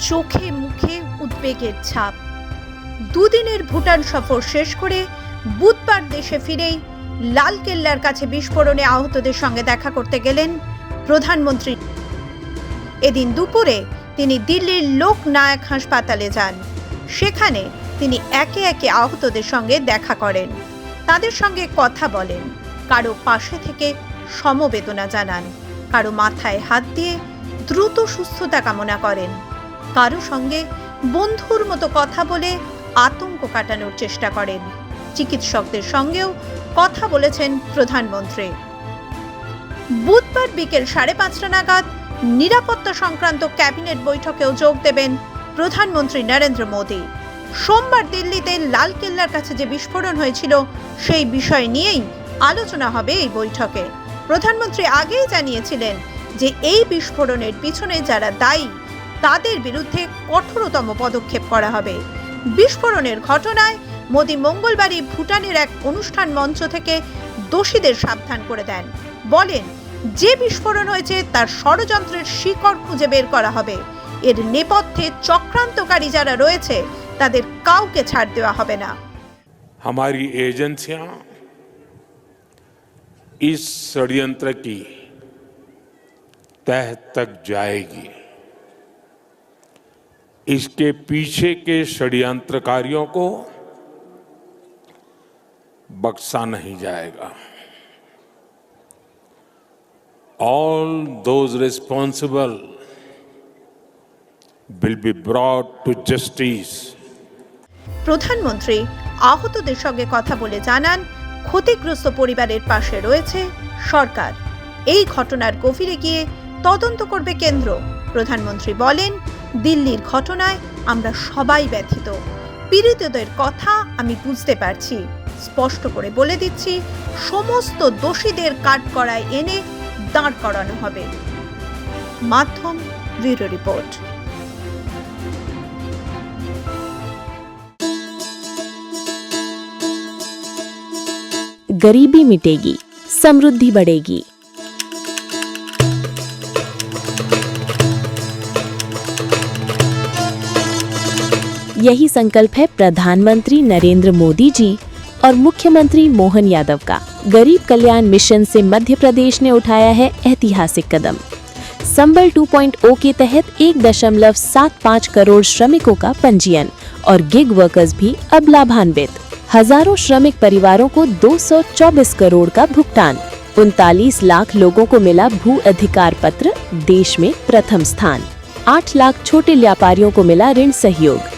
চোখে মুখে উদ্বেগের ছাপ। দুদিনের ভুটান সফর শেষ করে বুধবার দেশে ফিরেই লালকেল্লার কাছে বিস্ফোরণে আহতদের সঙ্গে দেখা করতে গেলেন প্রধানমন্ত্রী। এদিন দুপুরে তিনি দিল্লির লোকনায়ক হাসপাতালে যান। সেখানে তিনি একে একে আহতদের সঙ্গে দেখা করেন। তাদের সঙ্গে কথা বলেন। কারও পাশে থেকে সমবেদনা জানান। কারও মাথায় হাত দিয়ে দ্রুত সুস্থতা কামনা করেন। কারও সঙ্গে বন্ধুর মতো কথা বলে আতঙ্ক কাটানোর চেষ্টা করেন। চিকিৎসকদের সঙ্গেও কথা বলেছেন প্রধানমন্ত্রী। বুধবার বিকেল সাড়ে পাঁচটা নাগাদ নিরাপত্তা সংক্রান্ত ক্যাবিনেট বৈঠকেও যোগ দেবেন প্রধানমন্ত্রী নরেন্দ্র মোদী। সোমবার দিল্লিতে লালকেল্লার কাছে যে বিস্ফোরণ হয়েছিল, সেই বিষয় নিয়েই আলোচনা হবে এই বৈঠকে। প্রধানমন্ত্রী আগেই জানিয়েছিলেন যে এই বিস্ফোরণের পিছনে যারা দায়ী তাদের বিরুদ্ধে কঠোরতম পদক্ষেপ করা হবে বিস্ফোরণের ঘটনায় মোদী মঙ্গলবারই ভুটানের এক অনুষ্ঠান মঞ্চ থেকে দোষীদের সাবধান করে দেন বলেন যে বিস্ফোরণ হয়েছে তার ষড়যন্ত্রের শিকড় খুঁজে বের করা হবে এর নেপথ্যে চক্রান্তকারী যারা রয়েছে তাদের কাউকে ছাড় দেওয়া হবে না हमारी एजेंसियां इस षड्यंत्र की तह तक जाएगी इसके पीछे के षड्यंत्रकारियों को बख्शा नहीं जाएगा all those responsible will be brought to justice প্রধানমন্ত্রী আহতদের সঙ্গে কথা বলে জানান ক্ষতিগ্রস্ত পরিবারের পাশে রয়েছে সরকার এই ঘটনার গভীরে গিয়ে তদন্ত করবে কেন্দ্র প্রধানমন্ত্রী বলেন দিল্লির ঘটনায় আমরা সবাই ব্যথিত পীড়িতদের কথা আমি বুঝতে পারছি স্পষ্ট করে বলে দিচ্ছি সমস্ত দোষীদের কাঠগড়ায় এনে দাঁড় করানো হবে মাধ্যম ব্যুরো রিপোর্ট गरीबी मिटेगी समृद्धि बढ़ेगी यही संकल्प है प्रधानमंत्री नरेंद्र मोदी जी और मुख्यमंत्री मोहन यादव का। गरीब कल्याण मिशन से मध्य प्रदेश ने उठाया है ऐतिहासिक कदम। संबल 2.0 के तहत एक दशमलव सात पाँच करोड़ श्रमिकों का पंजीयन और गिग वर्कर्स भी अब लाभान्वित। हज़ारों श्रमिक परिवारों को 224 करोड़ का भुगतान। उनतालीस लाख लोगों को मिला भू अधिकार पत्र, देश में प्रथम स्थान। आठ लाख छोटे व्यापारियों को मिला ऋण सहयोग।